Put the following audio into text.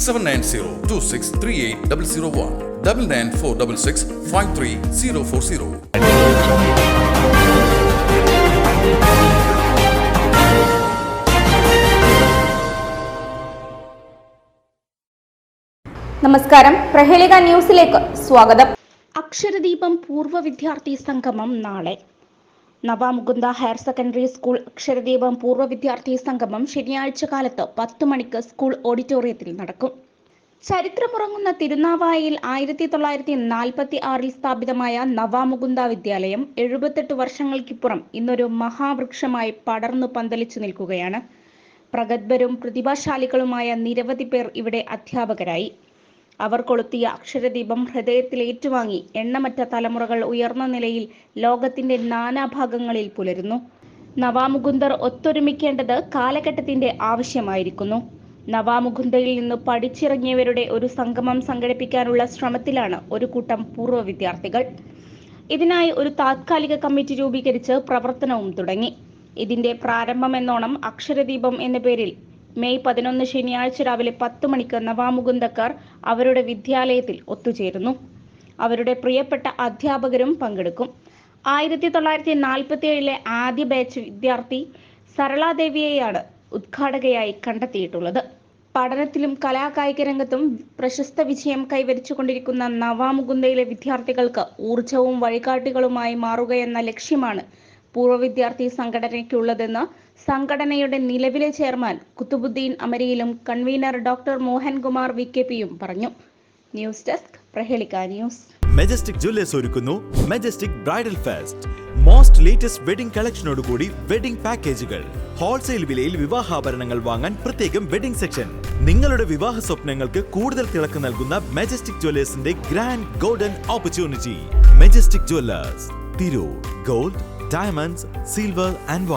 Seven nine zero two six three eight double zero one double nine four double six five three zero four zero നമസ്കാരം. പ്രഹേളിക ന്യൂസിലേക്ക് സ്വാഗതം. അക്ഷരദീപം പൂർവ വിദ്യാർത്ഥി സംഗമം നാളെ. നവാമുകുന്ദ ഹയർ സെക്കൻഡറി സ്കൂൾ അക്ഷരദീപം പൂർവ വിദ്യാർത്ഥി സംഗമം ശനിയാഴ്ച കാലത്ത് പത്ത് മണിക്ക് സ്കൂൾ ഓഡിറ്റോറിയത്തിൽ നടക്കും. ചരിത്രമുറങ്ങുന്ന തിരുനാവായയിൽ ആയിരത്തി തൊള്ളായിരത്തി നാൽപ്പത്തി ആറിൽ സ്ഥാപിതമായ നവാമുകുന്ദ വിദ്യാലയം എഴുപത്തെട്ട് വർഷങ്ങൾക്കിപ്പുറം ഇന്നൊരു മഹാവൃക്ഷമായി പടർന്നു പന്തലിച്ചു നിൽക്കുകയാണ്. പ്രഗത്ഭരും പ്രതിഭാശാലികളുമായ നിരവധി പേർ ഇവിടെ അധ്യാപകരായി. അവർ കൊളുത്തിയ അക്ഷരദീപം ഹൃദയത്തിൽ ഏറ്റുവാങ്ങി. എണ്ണമറ്റ തലമുറകൾ ഉയർന്ന നിലയിൽ ലോകത്തിന്റെ നാനാഭാഗങ്ങളിൽ പുലരുന്നു. നവാമുകുന്ദർ ഒത്തൊരുമിക്കേണ്ടത് കാലഘട്ടത്തിന്റെ ആവശ്യമായിരിക്കുന്നു. നവാമുകുന്ദയിൽ നിന്ന് പഠിച്ചിറങ്ങിയവരുടെ ഒരു സംഗമം സംഘടിപ്പിക്കാനുള്ള ശ്രമത്തിലാണ് ഒരു കൂട്ടം പൂർവ വിദ്യാർത്ഥികൾ. ഇതിനായി ഒരു താത്കാലിക കമ്മിറ്റി രൂപീകരിച്ച് പ്രവർത്തനവും തുടങ്ങി. ഇതിന്റെ പ്രാരംഭമെന്നോണം അക്ഷരദീപം എന്ന പേരിൽ മെയ് പതിനൊന്ന് ശനിയാഴ്ച രാവിലെ പത്ത് മണിക്ക് നവാമുകുന്ദക്കാർ അവരുടെ വിദ്യാലയത്തിൽ ഒത്തുചേരുന്നു. അവരുടെ പ്രിയപ്പെട്ട അധ്യാപകരും പങ്കെടുക്കും. ആയിരത്തി തൊള്ളായിരത്തി നാൽപ്പത്തി ഏഴിലെ ആദ്യ ബാച്ച് വിദ്യാർത്ഥി സരളാദേവിയെയാണ് ഉദ്ഘാടകയായി കണ്ടെത്തിയിട്ടുള്ളത്. പഠനത്തിലും കലാകായിക രംഗത്തും പ്രശസ്ത വിജയം കൈവരിച്ചുകൊണ്ടിരിക്കുന്ന നവാമുകുന്ദയിലെ വിദ്യാർത്ഥികൾക്ക് ഊർജവും വഴികാട്ടികളുമായി മാറുകയെന്ന ലക്ഷ്യമാണ് പൂർവ വിദ്യാർത്ഥി സംഘടനയ്ക്കുള്ളതെന്ന് സംഘടനയുടെ നിലവിലെ chairman Kuthubuddin അമരിയിലും convener doctor Mohankumar V K പിയും പറഞ്ഞു. News desk Prahelika news. Majestic jewellers ഒരുക്കുന്നു. Majestic bridal fest most latest wedding കളക്ഷനോടുകൂടി wedding പാക്കേജുകൾ ഹോൾസെയിൽ വിലയിൽ വിവാഹാഭരണങ്ങൾ വാങ്ങാൻ പ്രത്യേകം വെഡിംഗ് സെക്ഷൻ നിങ്ങളുടെ വിവാഹ സ്വപ്നങ്ങൾക്ക് കൂടുതൽ തിളക്ക് നൽകുന്ന majestic ജ്വല്ലേഴ്സിന്റെ grand golden opportunity majestic jewellers Tirur gold diamonds silver and